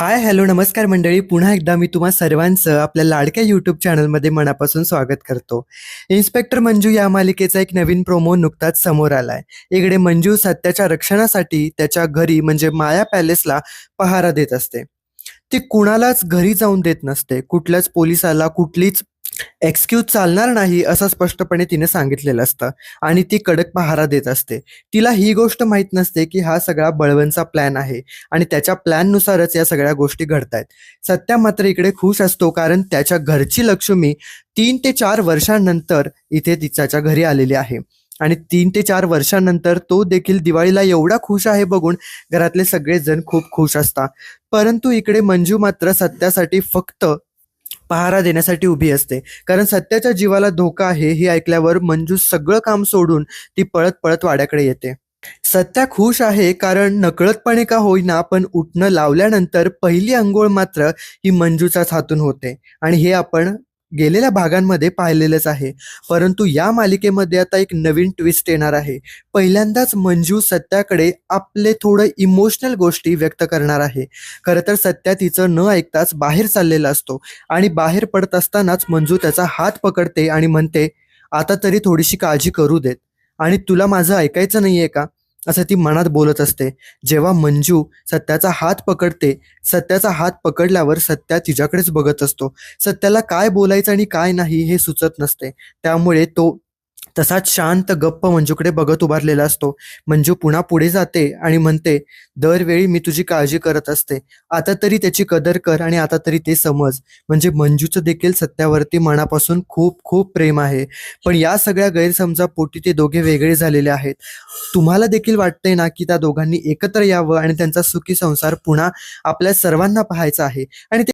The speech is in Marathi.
हाय हॅलो नमस्कार मंडळी. पुन्हा एकदा मी तुम्हा सर्वांचं आपल्या लाडक्या यूट्यूब चॅनलमध्ये मनापासून स्वागत करतो. इन्स्पेक्टर मंजू या मालिकेचा एक नवीन प्रोमो नुकताच समोर आलाय. इकडे मंजू सत्याच्या रक्षणासाठी त्याच्या घरी म्हणजे माया पॅलेसला पहारा देत असते. ती कुणालाच घरी जाऊन देत नसते. कुठल्याच पोलिसाला कुठलीच एक्सक्यूज चालणार नाही असं स्पष्टपणे तिने सांगितलेलं असतं. आणि ती कडक पहारा देत असते. तिला ही गोष्ट माहीत नसते की हा सगळा बळवंचा प्लॅन आहे. आणि त्याच्या प्लॅननुसारच या सगळ्या गोष्टी घडतायत. सत्या मात्र इकडे खुश असतो कारण त्याच्या घरची लक्ष्मी तीन ते चार वर्षांनंतर इथे तिच्याच्या घरी आलेली आहे. आणि तीन ते चार वर्षांनंतर तो देखील दिवाळीला एवढा खुश आहे बघून घरातले सगळेजण खूप खुश असतात. परंतु इकडे मंजू मात्र सत्यासाठी फक्त पहारा देण्यासाठी उभी असते. कारण सत्याच्या जीवाला धोका आहे हे ऐकल्यावर मंजू सगळं काम सोडून ती पळत पळत वाड्याकडे येते. सत्या खुश आहे कारण नकळतपणे का होईना पण उठणं लावल्यानंतर पहिली अंघोळ मात्र ही मंजूचाच हातून होते. आणि हे आपण गेलेल्या भागांमध्ये पाहिलेलंच आहे. परंतु या मालिकेमध्ये आता एक नवीन ट्विस्ट येणार आहे. पहिल्यांदाच मंजू सत्याकडे आपले थोडं इमोशनल गोष्टी व्यक्त करणार आहे. खरं तर सत्या तिचं न ऐकताच बाहेर चाललेला असतो. आणि बाहेर पडत असतानाच मंजू त्याचा हात पकडते आणि म्हणते आता तरी थोडीशी काळजी करू देत. आणि तुला माझं ऐकायचं नाहीये का? असं ती मनात बोलत असते. जेव्हा मंजू सत्याचा हात पकडते सत्याचा हात पकडल्यावर सत्या तिच्याकडेच बघत असतो. सत्याला काय बोलायचं आणि काय नाही हे सुचत नसते. त्यामुळे तो तसाच शांत गप्प मंजूकडे बघत उभारलेला असतो. मंजू पुन्हा पुढे जाते आणि म्हणते दरवेळी मी तुझी काळजी करत असते. आता तरी त्याची कदर कर आणि आता तरी ते समज. म्हणजे मंजूचं देखील सत्यावरती मनापासून खूप खूप प्रेम आहे. पण या सगळ्या गैरसमजापोटी ते दोघे वेगळे झालेले आहेत. तुम्हाला देखील वाटतंय ना की त्या दोघांनी एकत्र यावं आणि त्यांचा सुखी संसार पुन्हा आपल्या सर्वांना पाहायचा आहे? आणि ते